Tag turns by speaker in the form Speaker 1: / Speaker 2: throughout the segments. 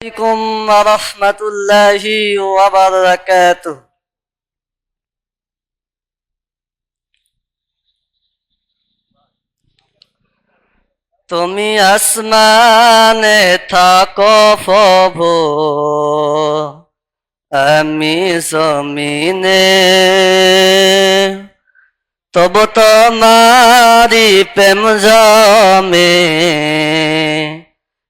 Speaker 1: عليكم ورحمة الله وبركاته তুমি আসমানে থাকো প্রভু আমি জমিনে তবু তোমারি প্রেম জমে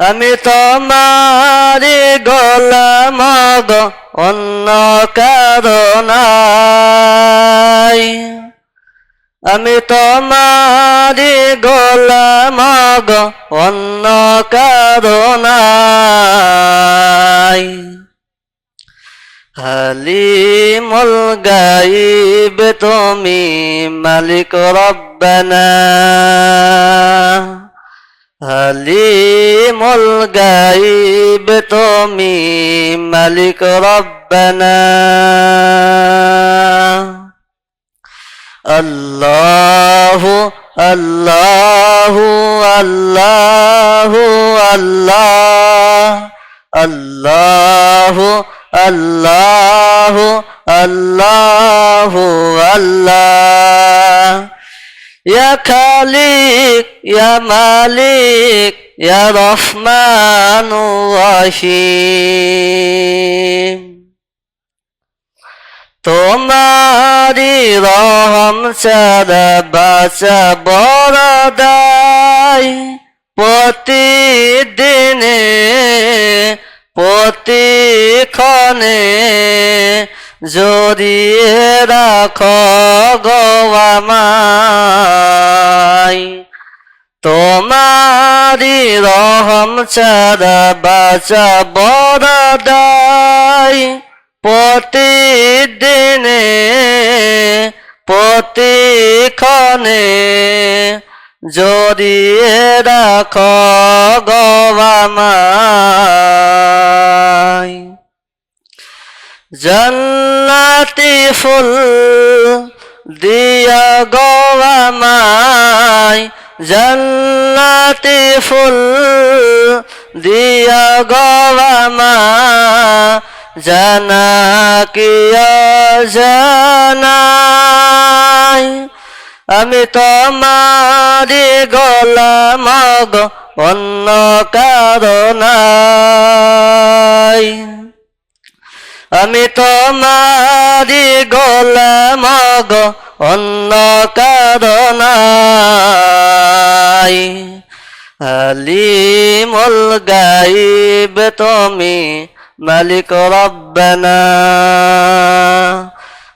Speaker 1: আমি তোমারি গোলাম গো অন্য কারণাই আমি তোমারি গোলাম গো অন্য কারণাই হালিমুল গাইব তুমি মালিক রব্বানা। হালিমুল গাইব তুমি মালিক রব্বানা আল্লাহু আল্লাহু আল্লাহু আল্লাহ আল্লাহু আল্লাহু আল্লাহু আল্লাহ ইয়া খালিক, ইয়া মালিক, ইয়া রহমানু রহিম। তোমারি রহম ছাড়া বাঁচা বড়দাই প্রতিদিনে প্রতিক্ষণে জড়িয়ে রাখ গোয়ামাই তোমারি রহম ছাড়া বাঁচা বড়দাই। প্রতিদিনে প্রতিক্ষণে জড়িয়ে রাখ গবামাই জন্নাতি ফুল দিয়া গবামাই জন্নাতি ফুল দিয়া গবামা জানা কিয়া জানাই আমি তোমারি গোলাম অন্য কারণাই আমি তোমারি গোলাম অন্য কারণাই হালিমুল গাইব তুমি মালিক রব্বানা।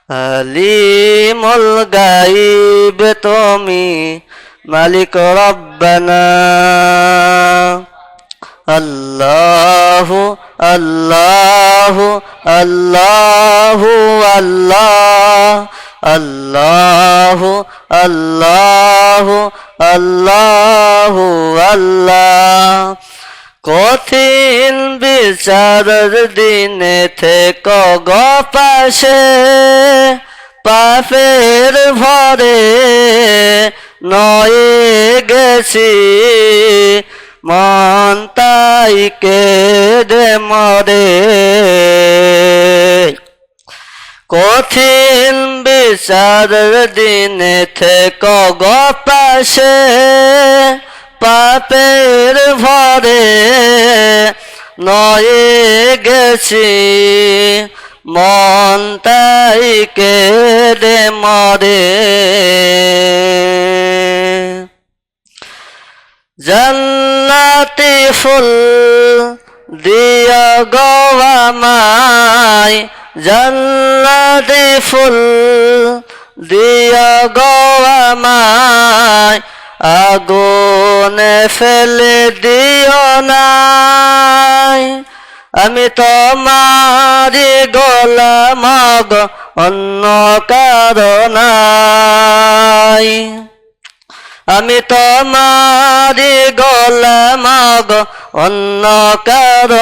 Speaker 1: হালিমুল গাইব তুমি মালিক রব্বানা। আল্লাহু আল্লাহু আল্লাহু, আল্লাহ। আল্লাহু আল্লাহু আল্লাহু, আল্লাহ। কঠিন বিচারের দিনে থেকে গপাশে পাপের ভরে নয়ে গেছি। মন তাই কেঁদে মরে। কঠিন বিচারের দিনে থেকে গপাশে পাপের ভরে নয়ে গেছি। মন তাই কেঁদে মরে। জান্নাতি ফুল দিয়া গওয়ামাই জান্নাতি ফুল দিয়া গওয়ামাই আগুনে ফেলে দিও নাই। আমি তোমারি গোলাম অন্য কারণাই আমি তোমারি গোলাম অন্য কারণাই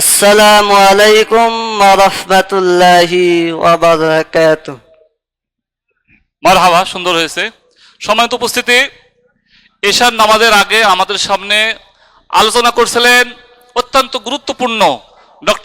Speaker 1: আসসালামু আলাইকুম রহমতুল্লাহি
Speaker 2: মারহাবা, সুন্দর হয়েছে। সময়ত উপস্থিতি, এশার নামাজের আগে আমাদের সামনে আলোচনা করছিলেন অত্যন্ত গুরুত্বপূর্ণ ডক্টর